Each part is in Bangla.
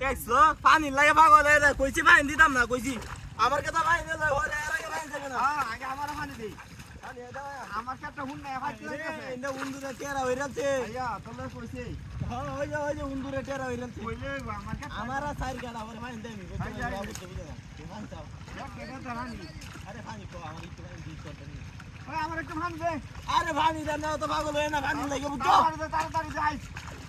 দেখছ পানি লাগে হয়ে যায় কইছি পানি দিতাম না কইছি। আমার কথা পানি দিলে ওরে এর আগে পানি দেবে না। হ্যাঁ, আগে আমার পানি দেই। আমার কাছে হুন না ফাইতে এটা উন্দুরে টেরা হয়ে কইছে। হ্যাঁ ওই যে ওই যে উন্দুরে টেরা হয়ে যাচ্ছে কইলে আমার কাছে আমার গাড়া আমার চাও। কেটে দাঁড়ানি আরে কো আমার একটু করতে নি। ওই আমার একটু পানি আরে পানি দেন না তো পাগল হয়ে না পানি লাগে বুঝছ? তাড়াতাড়ি যাই।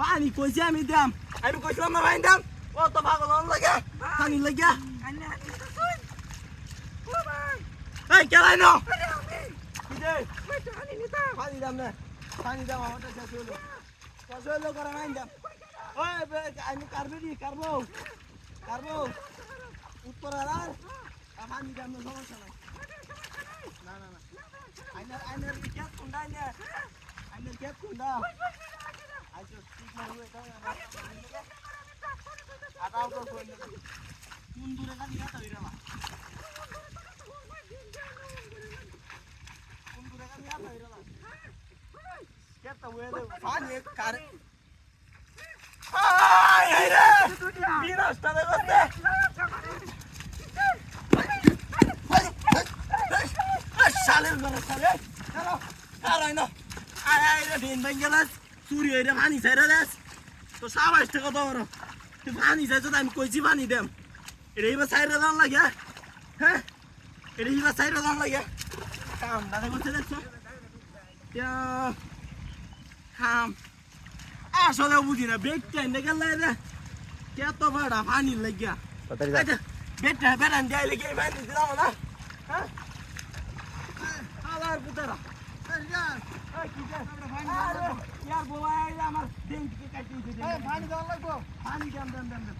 পানি কইছে আমি দাম আমি কইছিলাম না পানি দাম ও তো পাগল হন লাগে? পানি লাগিয়া এই কেলাই ন? পানি দাম না। পানি দাম আমার শেষ হইল শেষ হইল করে নাই দাম ওই আমি কারবে দি কারবো। কারবো। উত্তর আর পানি দাম না সমস্যা নাই। না না না। আইনার আইনার ক্যাপ কোনটা আইনার আইনার ক্যাপ কোনটা? আইছো ঠিক না হয়ে এটা আটাও তো কোন কোন দূরে তো হয়ে পানি রে রে চুরি ছাইরা দাস। তো সাবাস টাকা তো বড়? তুই পানি চাইছো তো আমি কইছি পানি দেম। এটা এবার সাইরা দাম লাগে হ্যাঁ? এটা এবার সাইরা দাম লাগে। কাম দাদা করতে দেখছ কাম আসলে বুঝি না বেগ টাইম দেখে লাগে কে তো ভাড়া পানি লাগিয়া। আচ্ছা বেটা বেড়ান যাই লেগে পানি দিলাম না। হ্যাঁ? আলার পুতারা। ইয়ার বোলা আমার দিন থেকে কাটিয়ে দিতে পানি দেওয়া লাগবো পানি দেন দেন দেন দেন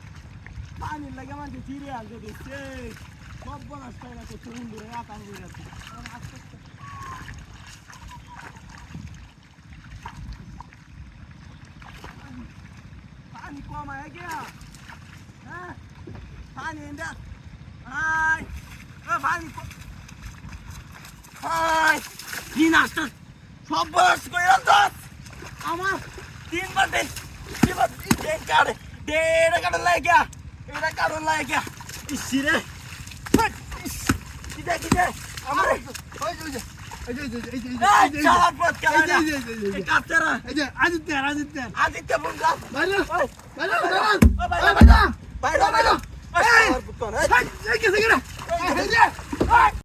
পানি লাগে মানে চিড়ে আসবে দেখছে সব বনাস খাই না তো চুন দিয়ে আতান দিয়ে রাখছে পানি কম আয় গিয়া হ্যাঁ পানি ইন্দা হাই ও পানি হাই কি নাস্তা সব বয়স করে দাস আমার তিনবার দিন কাড়ে ডেড়ে কাড়ে লাগে গিয়া এটা কাড়ে লাগে গিয়া ইসি রে কিদে কিদে আমার ওই যে আদিত্য আদিত্য আদিত্য বন্ধু বাইরে বাইরে বাইরে বাইরে বাইরে বাইরে বাইরে